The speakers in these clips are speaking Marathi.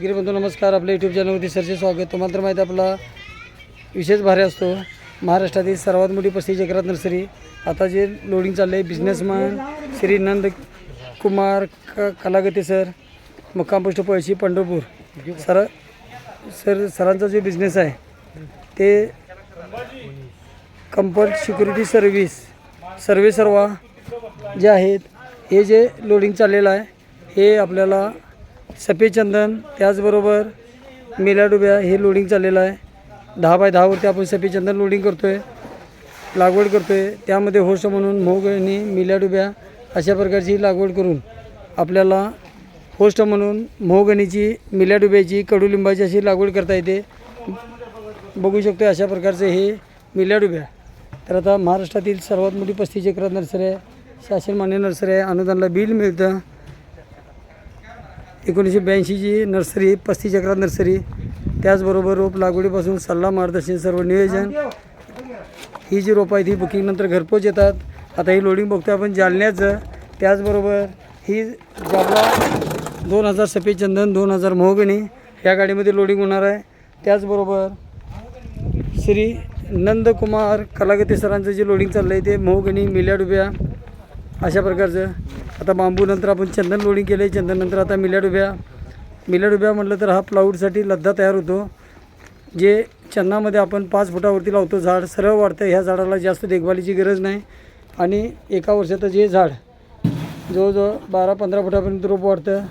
गिरी बंधू नमस्कार. आपल्या यूट्यूब चॅनलमध्ये सरचे स्वागत. तुम्हाला तर माहिती आहे आपला विशेष भारी असतो. महाराष्ट्रातील सर्वात मोठी पस्ती जगरात नर्सरी. आता जे लोडिंग चाललं आहे बिझनेसमॅन श्री नंद कुमार क कलागते सर मुक्काम post Palashi Pandharpur. Sir sir सरांचा जो बिझनेस आहे ते कम्फर्ट सिक्युरिटी सर्व्हिस सर्वे सर्वा जे आहेत हे जे लोडिंग चाललेलं आहे हे आपल्याला सफेद चंदन त्याचबरोबर मेल्या डुब्या हे लोडिंग चाललेलं आहे. दहा बाय दहावरती आपण सफेद चंदन लोडिंग करतो आहे लागवड करतो आहे त्यामध्ये होस्ट म्हणून मोगणी मिल्या डुब्या अशा प्रकारची लागवड करून आपल्याला होस्ट म्हणून मोहगणीची मिल्या डुब्याची कडुलिंबाची अशी लागवड करता येते. बघू शकतो अशा प्रकारचे हे मिल्या डुब्या. तर आता महाराष्ट्रातील सर्वात मोठी पस्तीस एकरात नर्सरी आहे. शासन मान्य नर्सरी आहे. अनुदानला बिल मिळतं. एकोणीसशे ब्याऐंशीची नर्सरी पस्तीस चक्रात नर्सरी. त्याचबरोबर रोप लागवडीपासून सल्ला मार्गदर्शन सर्व नियोजन. ही जी रोपं आहेत ही बुकिंगनंतर घरपोच येतात. आता ही लोडिंग बघतो आपण जालन्याचं. त्याचबरोबर ही जागा दोन हजार सफेद चंदन दोन हजार मोहगणी या गाडीमध्ये लोडिंग होणार आहे. त्याचबरोबर श्री नंदकुमार कलागती सरांचं जे लोडिंग चाललं आहे ते मोहगणी मिल्या डुब्या अशा प्रकारचं. आता बांबूनंतर आपण चंदन लोडिंग केलं आहे चंदननंतर आता मिल्या उभ्या मिल्या उभ्या म्हटलं तर हा प्लाऊडसाठी लद्दा तयार होतो. जे चन्नामध्ये आपण पाच फुटावरती लावतो झाड सरळ वाढतं. ह्या झाडाला जास्त देखभालीची गरज नाही. आणि एका वर्षातच हे झाड जवळजवळ बारा पंधरा फुटापर्यंत रोप वाढतं.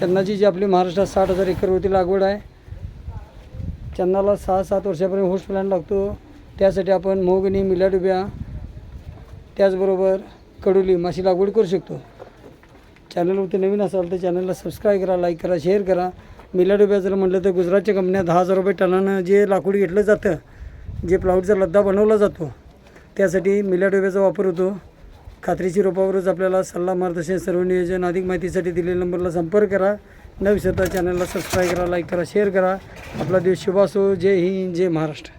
चन्नाची जी आपली महाराष्ट्रात साठ हजार एकरवरती लागवड आहे. चन्नाला सहा सात वर्षापर्यंत होस्ट प्लॅन लागतो. त्यासाठी आपण मोगणी मिल्याडुब्या त्याचबरोबर कडुली माशी लागवड करू शकतो. चॅनलवरती नवीन असाल तर चॅनलला सबस्क्राईब करा लाईक करा शेअर करा. मिल्या जर म्हटलं तर गुजरातच्या कंपन्या दहा हजार रुपये टनानं जे लाकूड घेतलं जातं जे प्लाऊडचा लद्दा बनवला जातो त्यासाठी मिल्या वापर होतो. खात्रीची रोपावरच आपल्याला सल्ला मार्गदर्शन सर्व नियोजन अधिक माहितीसाठी दिलेल्या नंबरला संपर्क करा. न विसरता चॅनलला सबस्क्राईब करा लाईक करा शेअर करा. आपला दिवस शुभ असो. जय हिंद जय महाराष्ट्र.